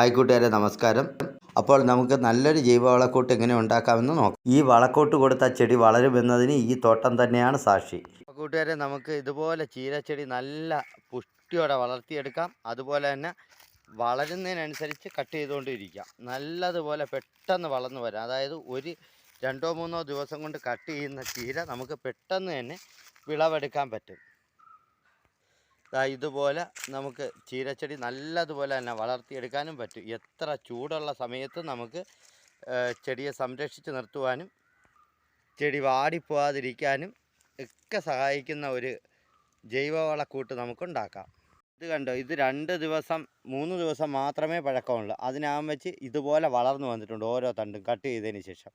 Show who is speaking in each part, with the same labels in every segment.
Speaker 1: Hi കൂട്ടുകാരെ നമസ്കാരം. അപ്പോൾ നമുക്ക് നല്ലൊരു ജൈവ വളക്കൂട്ട് എങ്ങനെ ഉണ്ടാക്കാമെന്ന് നോക്കാം. ഈ വളക്കൂട്ട് കൊടുത്ത ചെടി വളരുമെന്നതിന് ഈ തോട്ടം തന്നെയാണ് സാക്ഷി. കൂട്ടുകാരെ നമുക്ക് ഇതുപോലെ ചീരച്ചെടി നല്ല പുഷ്ടിയോടെ വളർത്തിയെടുക്കാം. അതുപോലെ തന്നെ വളരുന്നതിനനുസരിച്ച് കട്ട് ചെയ്തുകൊണ്ടിരിക്കാം. നല്ലതുപോലെ പെട്ടെന്ന് വളർന്നു വരാം. അതായത് ഒരു രണ്ടോ മൂന്നോ ദിവസം കൊണ്ട് കട്ട് ചെയ്യുന്ന ചീര നമുക്ക് പെട്ടെന്ന് തന്നെ വിളവെടുക്കാൻ പറ്റും. ഇതുപോലെ നമുക്ക് ചീരച്ചെടി നല്ലതുപോലെ തന്നെ വളർത്തിയെടുക്കാനും പറ്റും. എത്ര ചൂടുള്ള സമയത്ത് നമുക്ക് ചെടിയെ സംരക്ഷിച്ച് നിർത്തുവാനും ചെടി വാടിപ്പോവാതിരിക്കാനും ഒക്കെ സഹായിക്കുന്ന ഒരു ജൈവവളക്കൂട്ട് നമുക്കുണ്ടാക്കാം. ഇത് കണ്ടോ? ഇത് രണ്ട് ദിവസം മൂന്ന് ദിവസം മാത്രമേ പഴക്കമുള്ളൂ. അതിനാകും വെച്ച് ഇതുപോലെ വളർന്നു വന്നിട്ടുണ്ട് ഓരോ തണ്ടും കട്ട് ചെയ്തതിന് ശേഷം.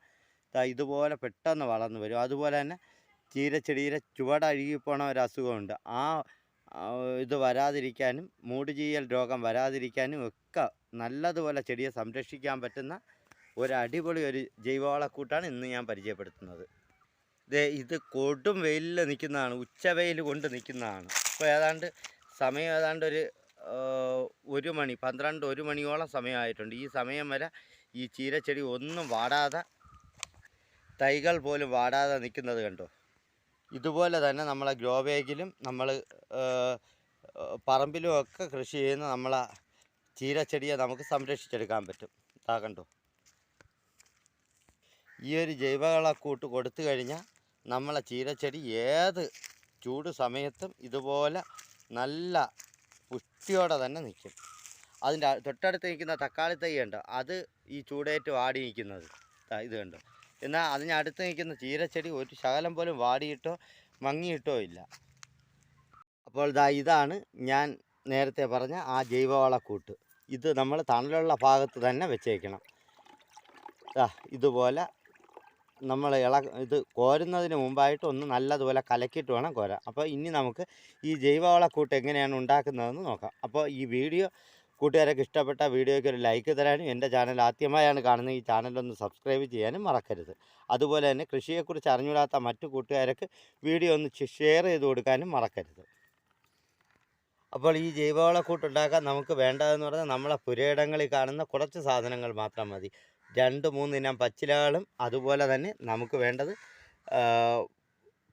Speaker 1: ഇതുപോലെ പെട്ടെന്ന് വളർന്നു വരും. അതുപോലെ തന്നെ ചീരച്ചെടിയിലെ ചുവടഴുകിപ്പോണ ഒരു അസുഖമുണ്ട്. ആ, ഇത് വരാതിരിക്കാനും മൂടുചീയൽ രോഗം വരാതിരിക്കാനും ഒക്കെ നല്ലതുപോലെ ചെടിയെ സംരക്ഷിക്കാൻ പറ്റുന്ന ഒരു അടിപൊളി ഒരു ജൈവവളക്കൂട്ടാണ് ഇന്ന് ഞാൻ പരിചയപ്പെടുത്തുന്നത്. ദേ ഇത് കൊടും വെയിലിൽ നിൽക്കുന്നതാണ് ഉച്ചവെയിൽ കൊണ്ട് നിൽക്കുന്നതാണ് ഇപ്പോൾ ഏതാണ്ട് സമയം ഏതാണ്ട് ഒരു ഒരു മണി പന്ത്രണ്ട് ഒരു മണിയോളം സമയമായിട്ടുണ്ട്. ഈ സമയം വരെ ഈ ചീരച്ചെടി ഒന്നും വാടാതെ തൈകൾ പോലും വാടാതെ നിൽക്കുന്നത് കണ്ടോ? ഇതുപോലെ തന്നെ നമ്മളെ ഗ്രോ ബാഗിലും നമ്മൾ പറമ്പിലും ഒക്കെ കൃഷി ചെയ്യുന്ന നമ്മളെ ചീരച്ചെടിയെ നമുക്ക് സംരക്ഷിച്ചെടുക്കാൻ പറ്റും. ഇതാ കണ്ടോ? ഈ ഒരു ജൈവവളക്കൂട്ട് കൊടുത്തു കഴിഞ്ഞാൽ നമ്മളെ ചീരച്ചെടി ഏത് ചൂട് സമയത്തും ഇതുപോലെ നല്ല പുഷ്ടിയോടെ തന്നെ നിൽക്കും. അതിന്റെ തൊട്ടടുത്ത് നിൽക്കുന്ന തക്കാളി തൈ അത് ഈ ചൂടേറ്റ് വാടി നിൽക്കുന്നത്. ഇത് കണ്ടോ? എന്നാൽ അതിനടുത്ത് നിൽക്കുന്ന ചീരച്ചെടി ഒരു ശകലം പോലും വാടിയിട്ടോ മങ്ങിയിട്ടോ ഇല്ല. അപ്പോൾ ദാ ഇതാണ് ഞാൻ നേരത്തെ പറഞ്ഞ ആ ജൈവവളക്കൂട്ട്. ഇത് നമ്മൾ തണലുള്ള ഭാഗത്ത് തന്നെ വെച്ചേക്കണം. ഇതുപോലെ നമ്മൾ ഇള ഇത് കോരുന്നതിന് മുമ്പായിട്ട് ഒന്ന് നല്ലതുപോലെ കലക്കിയിട്ട് വേണം കോരാൻ. അപ്പോൾ ഇനി നമുക്ക് ഈ ജൈവവളക്കൂട്ട് എങ്ങനെയാണ് ഉണ്ടാക്കുന്നതെന്ന് നോക്കാം. അപ്പോൾ ഈ വീഡിയോ കൂട്ടുകാരൊക്കെ ഇഷ്ടപ്പെട്ട വീഡിയോയ്ക്ക് ഒരു ലൈക്ക് തരാനും എന്റെ ചാനൽ ആദ്യമായാണ് കാണുന്നത് ഈ ചാനലൊന്ന് സബ്സ്ക്രൈബ് ചെയ്യാനും മറക്കരുത്. അതുപോലെ തന്നെ കൃഷിയെക്കുറിച്ച് അറിഞ്ഞൂടാത്ത മറ്റു കൂട്ടുകാരൊക്കെ വീഡിയോ ഒന്ന് ഷെയർ ചെയ്ത് കൊടുക്കാനും മറക്കരുത്. അപ്പോൾ ഈ ജൈവവളക്കൂട്ട് ഉണ്ടാക്കാൻ നമുക്ക് വേണ്ടതെന്ന് പറഞ്ഞാൽ നമ്മളെ പുരയിടങ്ങളിൽ കാണുന്ന കുറച്ച് സാധനങ്ങൾ മാത്രം മതി. രണ്ട് മൂന്നിനം പച്ചിലകളും അതുപോലെ തന്നെ നമുക്ക് വേണ്ടത്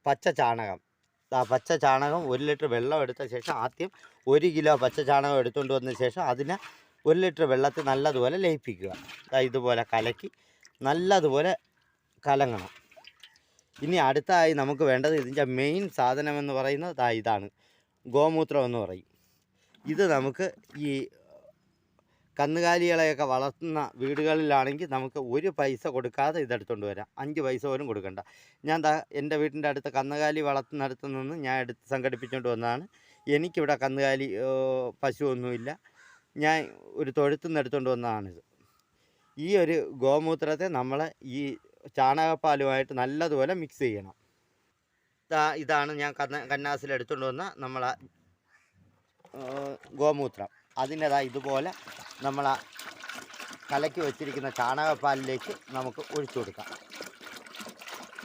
Speaker 1: പച്ച ചാണകം. പച്ച ചാണകം ഒരു ലിറ്റർ വെള്ളം എടുത്ത ശേഷം ആദ്യം ഒരു കിലോ പച്ച ചാണകം എടുത്തുകൊണ്ട് വന്ന ശേഷം അതിനെ ഒരു ലിറ്റർ വെള്ളത്തിൽ നല്ലതുപോലെ ലയിപ്പിക്കുക. ഇതുപോലെ കലക്കി നല്ലതുപോലെ കലങ്ങണം. ഇനി അടുത്തായി നമുക്ക് വേണ്ടത് ഇതിന്റെ മെയിൻ സാധനമെന്ന് പറയുന്നത് ഇതാണ്. ഗോമൂത്രം എന്ന് പറയും. ഇത് നമുക്ക് ഈ കന്നുകാലികളെയൊക്കെ വളർത്തുന്ന വീടുകളിലാണെങ്കിൽ നമുക്ക് ഒരു പൈസ കൊടുക്കാതെ ഇതെടുത്തുകൊണ്ട് വരാം. അഞ്ച് പൈസ പോലും കൊടുക്കണ്ട. ഞാൻ എന്റെ വീടിന്റെ അടുത്ത് കന്നുകാലി വളർത്തുന്നിടത്ത് നിന്ന് ഞാൻ എടുത്ത് സംഘടിപ്പിച്ചുകൊണ്ട് വന്നതാണ്. എനിക്കിവിടെ കന്നുകാലി പശുവൊന്നുമില്ല. ഞാൻ ഒരു തൊഴുത്തു നിന്ന് എടുത്തുകൊണ്ട് വന്നതാണിത്. ഈ ഒരു ഗോമൂത്രത്തെ നമ്മൾ ഈ ചാണകപ്പാലുമായിട്ട് നല്ലതുപോലെ മിക്സ് ചെയ്യണം. ഇതാ ഇതാണ് ഞാൻ കന്ന കന്നാസിൽ എടുത്തുകൊണ്ട് വന്ന നമ്മളെ ഗോമൂത്രം. അതിന്റെതാ ഇതുപോലെ നമ്മൾ ആ കലക്കി വെച്ചിരിക്കുന്ന ചാണകപ്പാലിലേക്ക് നമുക്ക് ഒഴിച്ചു കൊടുക്കാം.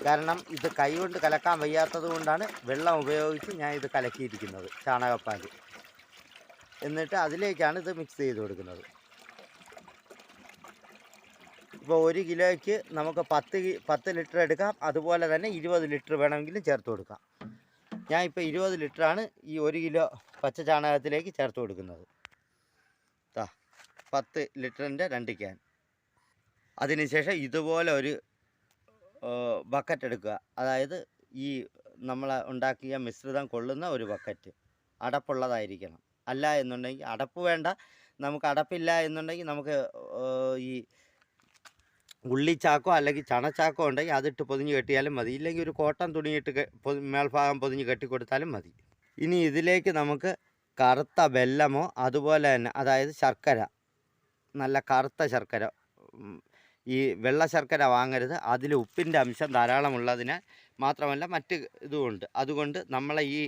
Speaker 1: കാരണം ഇത് കൈകൊണ്ട് കലക്കാൻ വയ്യാത്തത് കൊണ്ടാണ് വെള്ളം ഉപയോഗിച്ച് ഞാൻ ഇത് കലക്കിയിരിക്കുന്നത് ചാണകപ്പാൽ. എന്നിട്ട് അതിലേക്കാണ് ഇത് മിക്സ് ചെയ്ത് കൊടുക്കുന്നത്. ഇപ്പോൾ ഒരു കിലോയ്ക്ക് നമുക്ക് പത്ത് പത്ത് ലിറ്റർ എടുക്കാം. അതുപോലെ തന്നെ ഇരുപത് ലിറ്റർ വേണമെങ്കിലും ചേർത്ത് കൊടുക്കാം. ഞാൻ ഇപ്പോൾ ഇരുപത് ലിറ്ററാണ് ഈ ഒരു കിലോ പച്ച ചാണകത്തിലേക്ക് ചേർത്ത് കൊടുക്കുന്നത്. ദാ പത്ത് ലിറ്ററിന്റെ രണ്ട് ക്യാൻ. അതിനുശേഷം ഇതുപോലെ ഒരു ബക്കറ്റ് എടുക്കുക. അതായത് ഈ നമ്മൾ ഉണ്ടാക്കിയ മിശ്രിതം കൊള്ളുന്ന ഒരു ബക്കറ്റ്. അടപ്പുള്ളതായിരിക്കണം. അല്ല എന്നുണ്ടെങ്കിൽ അടപ്പ് വേണ്ട. നമുക്ക് അടപ്പില്ല എന്നുണ്ടെങ്കിൽ നമുക്ക് ഈ ഉള്ളിച്ചാക്കോ അല്ലെങ്കിൽ ചണച്ചാക്കോ ഉണ്ടെങ്കിൽ അതിട്ട് പൊതിഞ്ഞ് കെട്ടിയാലും മതി. ഇല്ലെങ്കിൽ ഒരു കോട്ടൺ തുണിയിട്ട് മേൽഭാഗം പൊതിഞ്ഞ് കെട്ടിക്കൊടുത്താലും മതി. ഇനി ഇതിലേക്ക് നമുക്ക് കറുത്ത വെല്ലമോ അതുപോലെ തന്നെ അതായത് ശർക്കര നല്ല കറുത്ത ശർക്കര ഈ വെള്ള ശർക്കര വാങ്ങരുത്. അതിൽ ഉപ്പിന്റെ അംശം ധാരാളമുള്ളതിനാൽ മാത്രമല്ല മറ്റ് ഇതുമുണ്ട്. അതുകൊണ്ട് നമ്മളെ ഈ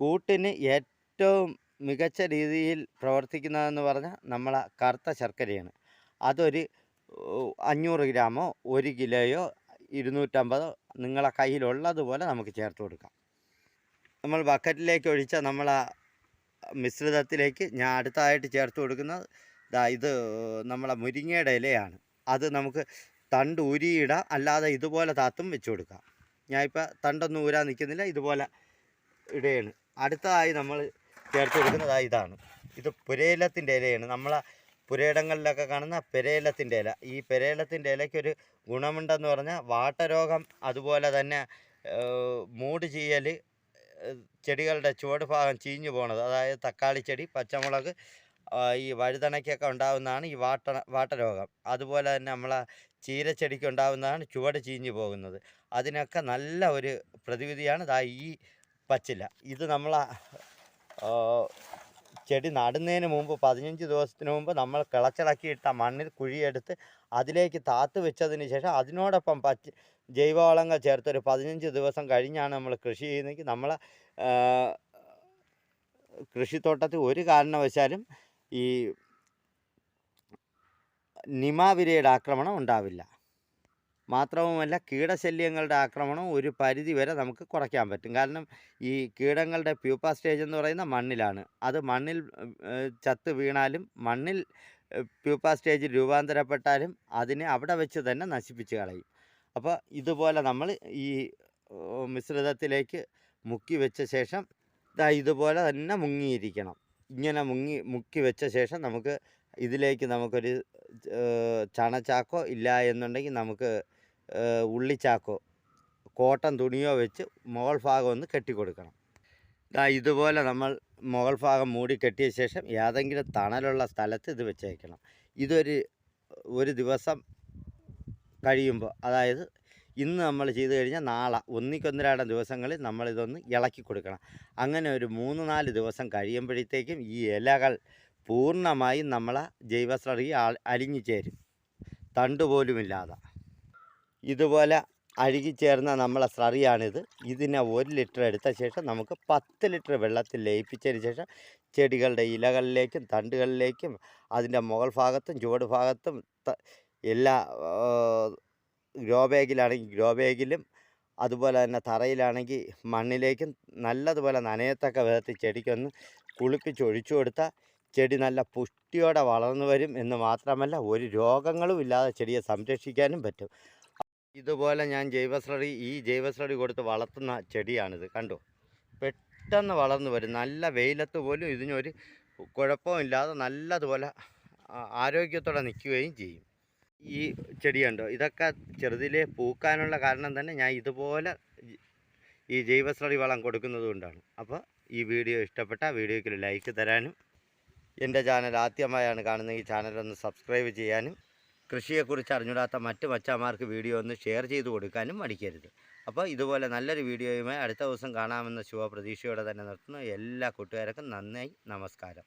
Speaker 1: കൂട്ടിന് ഏറ്റവും മികച്ച രീതിയിൽ പ്രവർത്തിക്കുന്നതെന്ന് പറഞ്ഞാൽ നമ്മളെ കറുത്ത ശർക്കരയാണ്. അതൊരു അഞ്ഞൂറ് ഗ്രാമോ ഒരു കിലോയോ ഇരുന്നൂറ്റമ്പതോ നിങ്ങളെ കയ്യിലുള്ളതുപോലെ നമുക്ക് ചേർത്ത് കൊടുക്കാം. നമ്മൾ ബക്കറ്റിലേക്ക് ഒഴിച്ച നമ്മളെ മിശ്രിതത്തിലേക്ക് ഞാൻ അടുത്തായിട്ട് ചേർത്ത് കൊടുക്കുന്നത് ദാ ഇത് നമ്മളെ മുരിങ്ങയുടെ ഇലയാണ്. അത് നമുക്ക് തണ്ട് ഉരിയിടാം അല്ലാതെ ഇതുപോലെ താത്തും വെച്ച് കൊടുക്കാം. ഞാനിപ്പോൾ തണ്ടൊന്നും ഊരാൻ നിൽക്കുന്നില്ല. ഇതുപോലെ ഇടുകയാണ്. അടുത്തതായി നമ്മൾ ചേർത്ത് കൊടുക്കുന്നത് ഇതാണ്. ഇത് പുരയിലത്തിന്റെ ഇലയാണ്. നമ്മളെ പുരയിടങ്ങളിലൊക്കെ കാണുന്ന പെരയിലത്തിന്റെ ഇല. ഈ പെരയിലത്തിന്റെ ഇലയ്ക്കൊരു ഗുണമുണ്ടെന്ന് പറഞ്ഞാൽ വാട്ടരോഗം അതുപോലെ തന്നെ മൂട് ഏഹ്, ചെടികളുടെ ചുവട് ഭാഗം ചീഞ്ഞു പോണത്. അതായത് തക്കാളി ചെടി പച്ചമുളക് ഈ വഴുതണയ്ക്കൊക്കെ ഉണ്ടാകുന്നതാണ് ഈ വാട്ട വാട്ടരോഗം. അതുപോലെ തന്നെ നമ്മളെ ചീരച്ചെടിക്ക് ഉണ്ടാകുന്നതാണ് ചുവട് ചീഞ്ഞു പോകുന്നത്. അതിനൊക്കെ നല്ല ഒരു പ്രതിവിധിയാണ് ദാ ഈ പച്ചില. ഇത് നമ്മളെ ചെടി നടുന്നതിന് മുമ്പ് പതിനഞ്ച് ദിവസത്തിന് മുമ്പ് നമ്മൾ കിളച്ചിളക്കിയിട്ട മണ്ണിൽ കുഴിയെടുത്ത് അതിലേക്ക് താത്ത് വെച്ചതിന് ശേഷം അതിനോടൊപ്പം പച്ച ജൈവവളങ്ങൾ ചേർത്തൊരു പതിനഞ്ച് ദിവസം കഴിഞ്ഞാണ് നമ്മൾ കൃഷി ചെയ്യുന്നതെങ്കിൽ നമ്മൾ കൃഷിത്തോട്ടത്തിൽ ഒരു കാരണവശാലും ഈ നിമാവിരയുടെ ആക്രമണം ഉണ്ടാവില്ല. മാത്രവുമല്ല കീടശല്യങ്ങളുടെ ആക്രമണം ഒരു പരിധി വരെ നമുക്ക് കുറയ്ക്കാൻ പറ്റും. കാരണം ഈ കീടങ്ങളുടെ പ്യൂപ്പ സ്റ്റേജ് എന്ന് പറയുന്ന മണ്ണിലാണ്. അത് മണ്ണിൽ ചത്ത് വീണാലും മണ്ണിൽ പ്യൂപ്പ സ്റ്റേജ് രൂപാന്തരപ്പെട്ടാലും അതിനെ അവിടെ വെച്ച് തന്നെ നശിപ്പിച്ച് കളയും. അപ്പോൾ ഇതുപോലെ നമ്മൾ ഈ മിശ്രിതത്തിലേക്ക് മുക്കി വെച്ച ശേഷം ഇതാ ഇതുപോലെ തന്നെ മുങ്ങിയിരിക്കണം. ഇങ്ങനെ മുങ്ങി മുക്കി വെച്ച ശേഷം നമുക്ക് ഇതിലേക്ക് നമുക്കൊരു ചണച്ചാക്കോ ഇല്ല എന്നുണ്ടെങ്കിൽ നമുക്ക് ഉള്ളിച്ചാക്കോ കോട്ടൻ തുണിയോ വെച്ച് മുകൾ ഭാഗം ഒന്ന് കെട്ടിക്കൊടുക്കണം. ദാ ഇതുപോലെ നമ്മൾ മുകൾ ഭാഗം മൂടി കെട്ടിയ ശേഷം ഏതെങ്കിലും തണലുള്ള സ്ഥലത്ത് ഇത് വെച്ചേക്കണം. ഇതൊരു ഒരു ദിവസം കഴിയുമ്പോൾ അതായത് ഇന്ന് നമ്മൾ ചെയ്ത് കഴിഞ്ഞാൽ നാളെ ഒന്നിക്കൊന്നരാടം ദിവസങ്ങളിൽ നമ്മളിതൊന്ന് ഇളക്കി കൊടുക്കണം. അങ്ങനെ ഒരു മൂന്ന് നാല് ദിവസം കഴിയുമ്പോഴത്തേക്കും ഈ ഇലകൾ പൂർണമായും നമ്മളെ ജൈവസ്ലറി അലിഞ്ഞു ചേരും. തണ്ട് പോലുമില്ലാതെ അഴുകി ചേർന്ന നമ്മളെ സ്ലറിയാണിത് ഇതിനെ ഒരു ലിറ്റർ എടുത്ത ശേഷം നമുക്ക് പത്ത് ലിറ്റർ വെള്ളത്തിൽ ലയിപ്പിച്ചതിന് ശേഷം ചെടികളുടെ ഇലകളിലേക്കും തണ്ടുകളിലേക്കും അതിന്റെ മുകൾ ഭാഗത്തും ചുവട് ഭാഗത്തും എല്ലാ ഗ്രോ ബാഗിലാണെങ്കിൽ ഗ്രോ ബാഗിലും അതുപോലെ തന്നെ തറയിലാണെങ്കിൽ മണ്ണിലേക്കും നല്ലതുപോലെ നനയത്തക്ക വിധത്തിൽ ചെടിക്കൊന്ന് കുളിപ്പിച്ച് ഒഴിച്ചു കൊടുത്താൽ ചെടി നല്ല പുഷ്ടിയോടെ വളർന്നു വരും എന്ന് മാത്രമല്ല ഒരു രോഗങ്ങളും ഇല്ലാതെ ചെടിയെ സംരക്ഷിക്കാനും പറ്റും. ഇതുപോലെ ഞാൻ ജൈവസ്രടി ഈ ജൈവസ്രടി കൊടുത്ത് വളർത്തുന്ന ചെടിയാണിത് കണ്ടു? പെട്ടെന്ന് വളർന്നു വരും. നല്ല വെയിലത്ത് പോലും ഇതിനൊരു കുഴപ്പമില്ലാതെ നല്ലതുപോലെ ആരോഗ്യത്തോടെ നിൽക്കുകയും ചെയ്യും. ഈ ചെടിയുണ്ടോ ഇതൊക്കെ ചെറുതിലെ പൂക്കാനുള്ള കാരണം തന്നെ ഞാൻ ഇതുപോലെ ഈ ജൈവസ്രടി വളം കൊടുക്കുന്നത് കൊണ്ടാണ്. അപ്പോൾ ഈ വീഡിയോ ഇഷ്ടപ്പെട്ട വീഡിയോയ്ക്ക് ലൈക്ക് തരാനും എന്റെ ചാനൽ ആദ്യമായാണ് കാണുന്നത് ഈ ചാനലൊന്ന് സബ്സ്ക്രൈബ് ചെയ്യാനും കൃഷിയെക്കുറിച്ച് അറിഞ്ഞൂടാത്ത മറ്റ് മച്ചാമാർക്ക് വീഡിയോ ഒന്ന് ഷെയർ ചെയ്ത് കൊടുക്കാനും മടിക്കരുത്. അപ്പോൾ ഇതുപോലെ നല്ലൊരു വീഡിയോയുമായി അടുത്ത ദിവസം കാണാമെന്ന ശുഭപ്രതീക്ഷയോടെ തന്നെ നിർത്തുന്നു. എല്ലാ കൂട്ടുകാർക്കും നന്നായി നമസ്കാരം.